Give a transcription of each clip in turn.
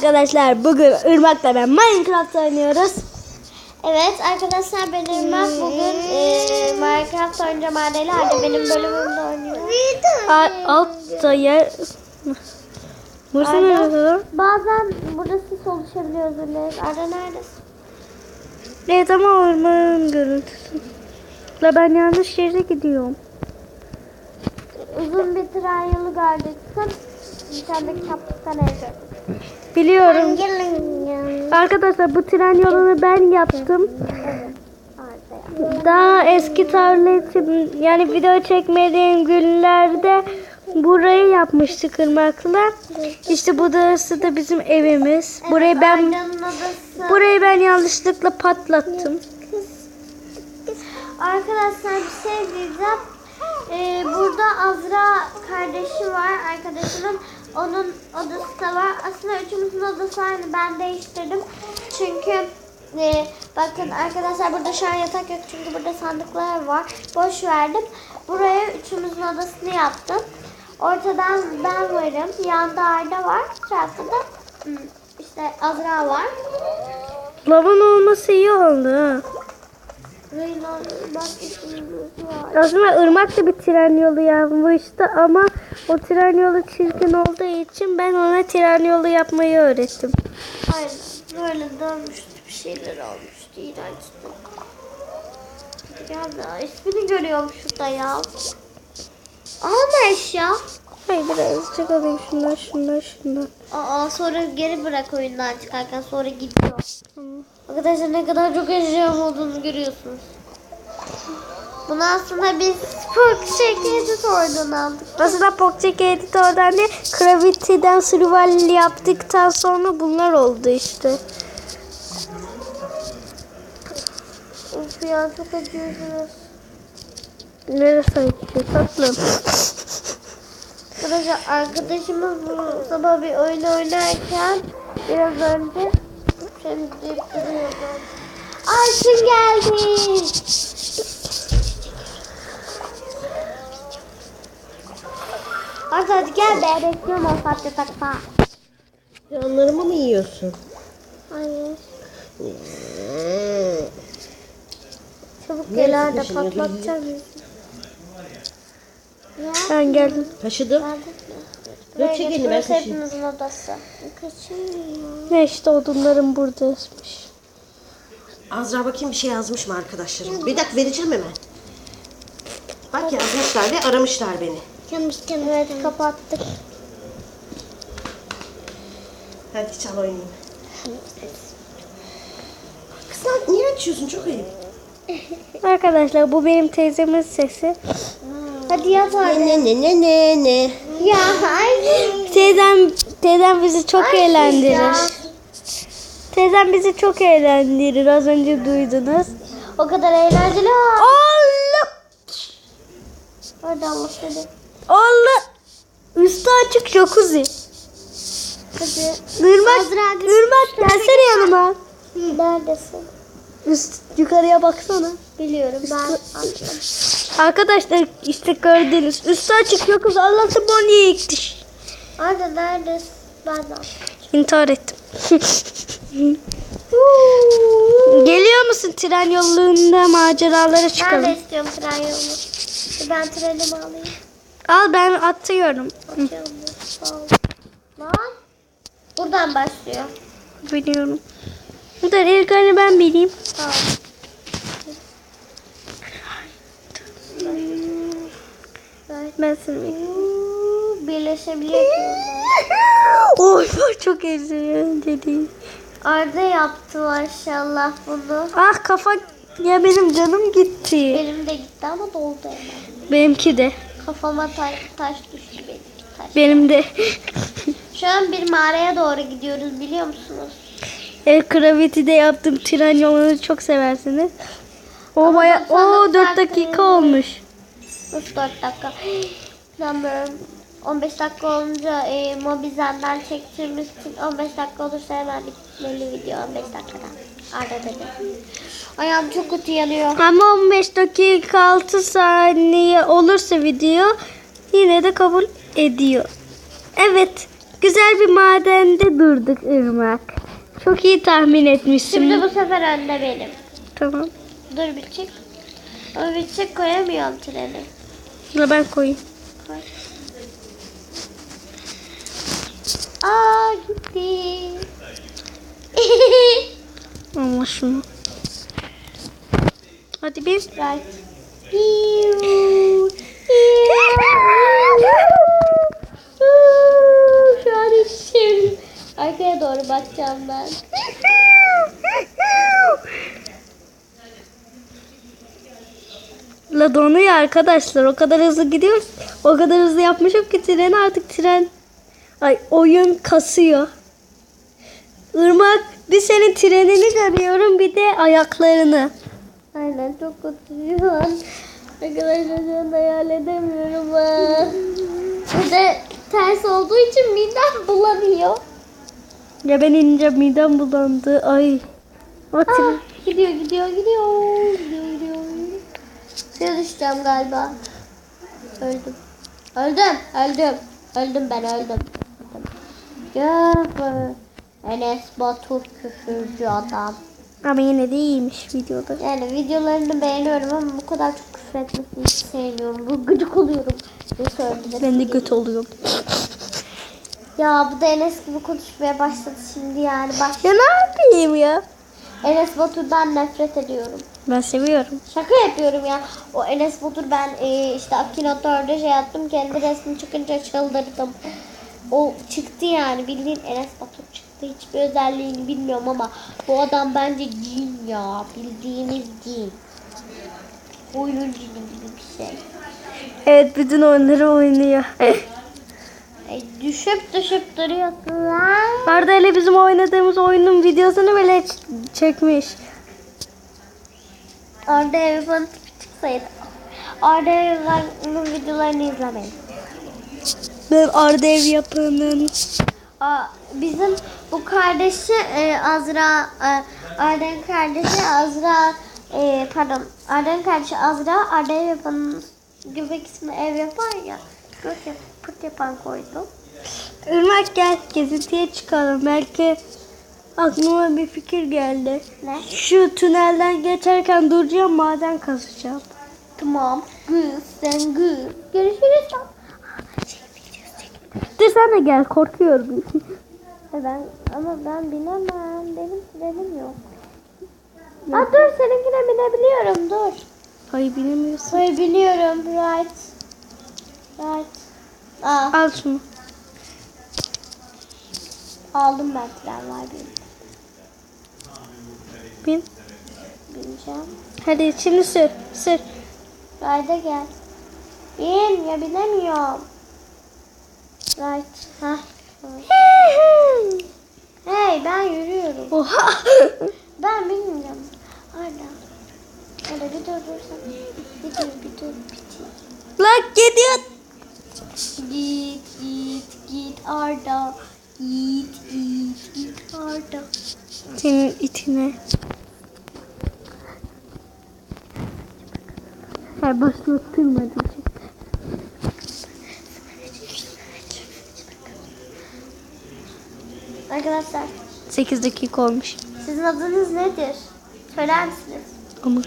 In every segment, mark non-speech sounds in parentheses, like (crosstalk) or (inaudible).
Arkadaşlar bugün Irmak'la ben Minecraft oynuyoruz. Evet arkadaşlar ben Irmak bugün e, Minecraft oynayacağım Arda'yla Arda benim bölümümde oynuyor. Altta yer... Burası neresi? Bazen burada sis oluşabiliyor özür dileriz. Arda neredesin? Evet ama ormanın görüntüsü. La ben yanlış yere gidiyorum. Uzun bir tren yolu gördük. Sırf bir tane kitaplıktan ev gördük. Biliyorum. Arkadaşlar bu tren yolunu ben yaptım. Daha eski tarihte yani video çekmediğim günlerde burayı yapmıştık Irmak'la. İşte burası da bizim evimiz. Burayı ben burayı ben yanlışlıkla patlattım. Arkadaşlar bir şey diyeceğim. Ee, burada Azra kardeşi var arkadaşımın. Onun odası da var. Aslında üçümüzün odası aynı. Ben değiştirdim. Çünkü e, bakın arkadaşlar burada şu an yatak yok. Çünkü burada sandıklar var. Boş verdim. Buraya üçümüzün odasını yaptım. Ortadan ben varım. Yanda Arda var. Tarafta da işte Azra var. Lavın olması iyi oldu. Reyna bak. Aslında Irmak da bir tren yolu yapmıştı ama o tren yolu çirkin olduğu için ben ona tren yolu yapmayı öğrettim. Aynen. Böyle dönmüştü bir şeyler olmuştu. İğrençti. Ya da ismini görüyorum şurada ya. Alma eşya. Hayır birazcık alayım şundan şundan şundan. Aa sonra geri bırak oyundan çıkarken sonra gidiyor. Arkadaşlar ne kadar çok eşyam olduğunu görüyorsunuz. Bunu aslında biz Spook şekeri oradan aldık. Aslında Pocket Editor'dan değil, Gravity'den survival yaptıktan sonra bunlar oldu işte. Of ya çok acıyorsunuz. Neresi acıyor tatlım? Arkadaşlar arkadaşımız bu sabah bir oyun oynarken biraz önce şimdi duruyordu. Ayşin geldi. Arda hadi gel be bekliyorum o saatte takma. Canlarımı mı yiyorsun? Hayır. Çabuk gel taşınıyor? patlatacağım. Ben geldim. Taşıdım. Geldik mi? Dur Buraya çek geç, elini ben burası taşıyayım. hepimizin odası. Kaçırmıyor. Ne işte odunlarım buradaymış. Azra bakayım bir şey yazmış mı arkadaşlarım? Bir dakika vereceğim hemen. Bak yazmışlar ve aramışlar beni. Yanmıştım. Evet kapattık. Hadi çal oynayayım. Kız lan niye açıyorsun? Çok ayıp. Arkadaşlar bu benim teyzemin sesi. Hadi yap Arda. Ne ne ne ne ne. Ya hayır. Teyzem, teyzem bizi çok eğlendirir. Teyzem bizi çok eğlendirir. Az önce duydunuz. O kadar eğlenceli. Allah! Oradan başladı. Allah! Üstü açık jacuzzi. Hadi. Git. Irmak gelsene yanıma. Neredesin? Üst, yukarıya baksana. Biliyorum ben attım. Arkadaşlar işte gördünüz. Üstü açık jacuzzi. Allah'ım bu niye yıktı? Arda neredesin? Ben de attım. İntihar ettim. (laughs) Geliyor musun tren yolunda maceralara çıkalım? Nerede istiyorum tren yolunu? Ben trenimi alayım. Al ben atıyorum. Atıyorum. Lan. Buradan başlıyor. Biliyorum. Bu da ilk hani ben bileyim. Tamam. Ben seni. Birleşebiliyor. Oy çok eğlenceli. Arda yaptı maşallah bunu. Ah kafa ya benim canım gitti. Benim de gitti ama doldu hemen. Benimki de. Kafama taş, taş düştü benim. Taş. Benim de. Şu an bir mağaraya doğru gidiyoruz biliyor musunuz? El Gravity'de yaptığım tren yolunu çok seversiniz. O baya o 90 4 dakika olmuş. 3-4 dakika. Sanmıyorum. 15 dakika olunca e, Mobizen'den çektiğimiz için 15 dakika olursa hemen bitmeli video 15 dakikada. Arda dedi. Ayağım çok kötü yanıyor. Ama 15 dakika 6 saniye olursa video yine de kabul ediyor. Evet. güzel bir madende durduk Irmak. Çok iyi tahmin etmişsin. Şimdi bu sefer önde benim. Tamam. Dur bir çık. Ama bir çık koyamıyorum treni. Dur ben koyayım. Koy. Aa gitti. (laughs) Ama şunu. Hadi bir. piu. Şu an içim. Arkaya doğru bakacağım ben. La donuyor arkadaşlar. O kadar hızlı gidiyor. O kadar hızlı yapmışım ki tren artık tren. Ay oyun kasıyor. Irmak bir senin trenini görüyorum bir de ayaklarını. Aynen çok kötü şu an. Arkadaşlar şu an hayal edemiyorum. ha. Bir de ters olduğu için midem bulanıyor. Ya ben inince midem bulandı. Ay. O Ah, gidiyor gidiyor gidiyor. Gidiyor gidiyor. Suya düşeceğim galiba. Öldüm. Öldüm. Öldüm. Öldüm ben öldüm. öldüm. Ya bu Enes Batur küfürcü adam. Ama yine de iyiymiş videoda. Yani videolarını beğeniyorum ama bu kadar çok küfür etmesini hiç sevmiyorum. Bu gıcık oluyorum. Ben de göt oluyorum. Ya bu da Enes gibi konuşmaya başladı şimdi yani. Bak Ya ne yapayım ya? Enes Batur'dan nefret ediyorum. Ben seviyorum. Şaka yapıyorum ya. O Enes Batur ben e, işte Akinotor'da şey yaptım. Kendi resmi çıkınca çıldırdım. O çıktı yani bildiğin Enes Batur. Hiçbir özelliğini bilmiyorum ama bu adam bence cin ya. Bildiğiniz cin. Oyun cini gibi bir şey. Evet bütün oyunları oynuyor. Ay, düşüp düşüp duruyorsun lan. Arda ile bizim oynadığımız oyunun videosunu bile çekmiş. Arda evi bana çıksaydı. Arda evinin videolarını izlemeyin. Ben Arda ev yapının. Aa, bizim bu kardeşi e, Azra, e, Arda'nın kardeşi Azra, e, pardon, Arda'nın kardeşi Azra, Arda ev yapan, göbek ismi ev yapan ya, pırt, yap, pırt yapan koydu. Irmak gel gezintiye çıkalım. Belki aklıma bir fikir geldi. Ne? Şu tünelden geçerken duracağım maden kazacağım. Tamam, good, sen good. Görüşürüz. Dur sen de gel korkuyorum. E ben, ama ben binemem, benim trenim yok. Aa, dur, seninkine binebiliyorum, dur. Hayır bilemiyorsun. Hayır, biliyorum, right. Right. Aa, Al şunu. aldım ben tren var benim. Bin. Bineceğim. Hadi şimdi sür. Sür. Rayda gel. Bin ya binemiyorum. Right. Hah. Hey ben yürüyorum. Oha. Ben bilmiyorum. Arda. Arda bir dur dursan. Bir dur bir dur bir. Lan gidiyor. Git git git Arda. Git git git Arda. Senin itine. Hayır başlattırma diyecek. Arkadaşlar 8 dakika olmuş. sizin adınız nedir? Söyler misiniz? Ama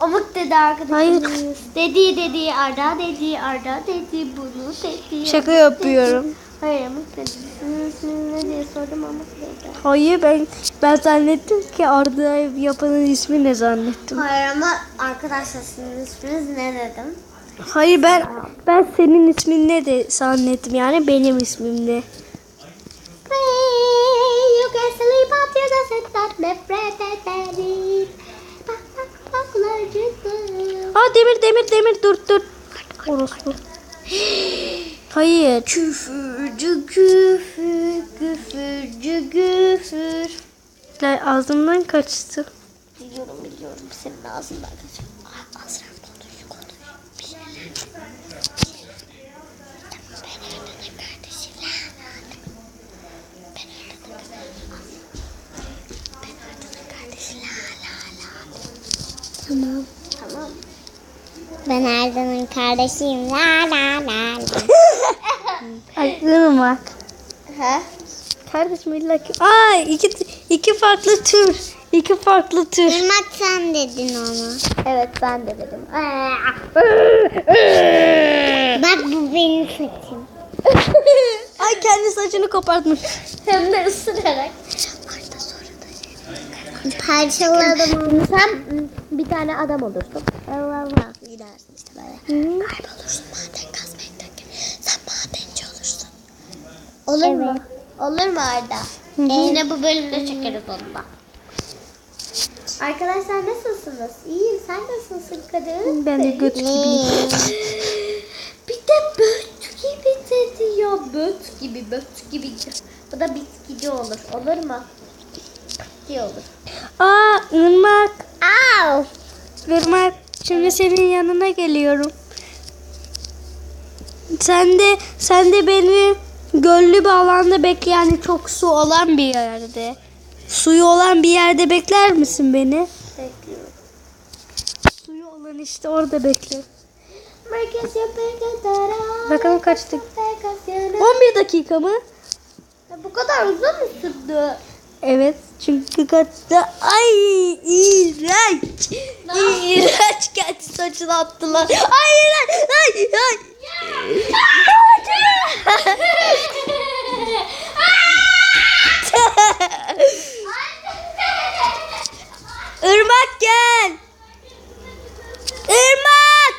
Omuk (gasps) dedi arkadaşımız. Hayır. Dedi dedi Arda dedi Arda dedi bunu dedi. şaka yapıyorum. Hayır Amuk dedi. Sizin isminiz ne diye sordum Amuk dedi. Hayır ben ben zannettim ki Arda yapanın ismi ne zannettim. Hayır ama arkadaşlar sizin isminiz ne dedim? Hayır ben ben senin ismin ne de zannettim yani benim ismim ne. Can sleep at your desk that nefret ederim. Bak bak. Aa demir demir demir dur dur. Orospu. Hayır. Küfürcü küfür, küfürcü küfür. Ağzımdan kaçtı. Biliyorum biliyorum senin ağzından kaçıyor. Ah, Azra konuş konuş. Bir şeyler. Ben Arda'nın kardeşi Lana. Ben Arda'nın Ben Arda'nın kardeşi Lana. Tamam. Tamam. Ben Arda'nın kardeşiyim. La la la la. Ay ırmak. He? Kardeşim illa ki... Aa iki, iki farklı tür. İki farklı tür. Irmak sen dedin onu. Evet ben de dedim. (laughs) Bak bu benim saçım. (laughs) Ay kendi saçını kopartmış. Hem de ısırarak. Parçaladım. Sen bir tane adam olursun. Allah Allah. Gidersin işte böyle. Kaybolursun maden kazmaktan. Sen madenci olursun. Olur mu? Olur mu Arda? Ee, yine bu bölümde çekeriz onu da. Arkadaşlar nasılsınız? İyiyim. Sen nasılsın kadın? Ben de göt gibiyim. Bir de böt gibi dedi ya. Böt gibi, böt gibi. Bu da bitkici olur. Olur mu? Bitki olur. Aa ırmak. Au! Irmak şimdi senin yanına geliyorum. Sen de sen de beni göllü bir alanda bekle yani çok su olan bir yerde. Suyu olan bir yerde bekler misin beni? Bekliyorum. Suyu olan işte orada bekle. Bakalım kaç dakika? 11 dakika mı? Bu kadar uzun mu sürdü? Evet çünkü kaçta ay iğrenç. İğrenç kendi saçını attılar. Ay iğrenç. Ay ay. Irmak gel. Irmak.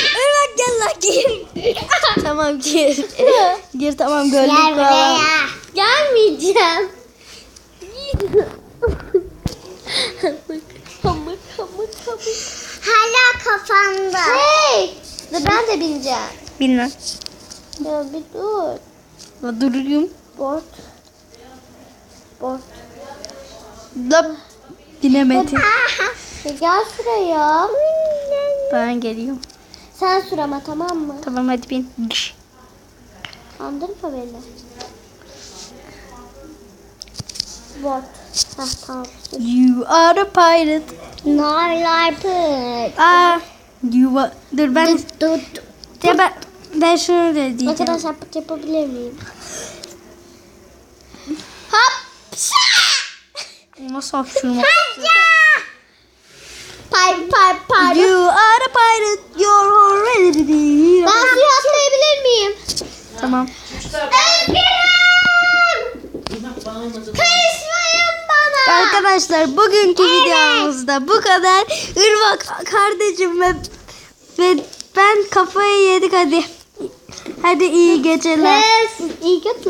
Irmak gel lan gir. tamam gir. gir tamam Gel gördük buraya. Gelmeyeceğim. Hamur hamur hamur. Hala kafanda. Hey! Dur ben de bineceğim. Bilmem. Ya bir dur. La duruyorum. Board. Board. La binemedim. Ya (laughs) gel şuraya. Ben geliyorum. Sen sür ama tamam mı? Tamam hadi bin. Andırma beni. Board. Heh tamam. You are a pirate. Narlar pıt. Aa, you are... Dur ben... Dur. Ya ben, ben şunu da diyeceğim. Arkadaşlar pıt yapabilir miyim? Hop. Nasıl hapşurma? Pay Arkadaşlar bugünkü videomuzda bu kadar. Irmak kardeşim ve, ve ben kafayı yedik hadi. Hadi iyi geceler. Kız. İyi götler.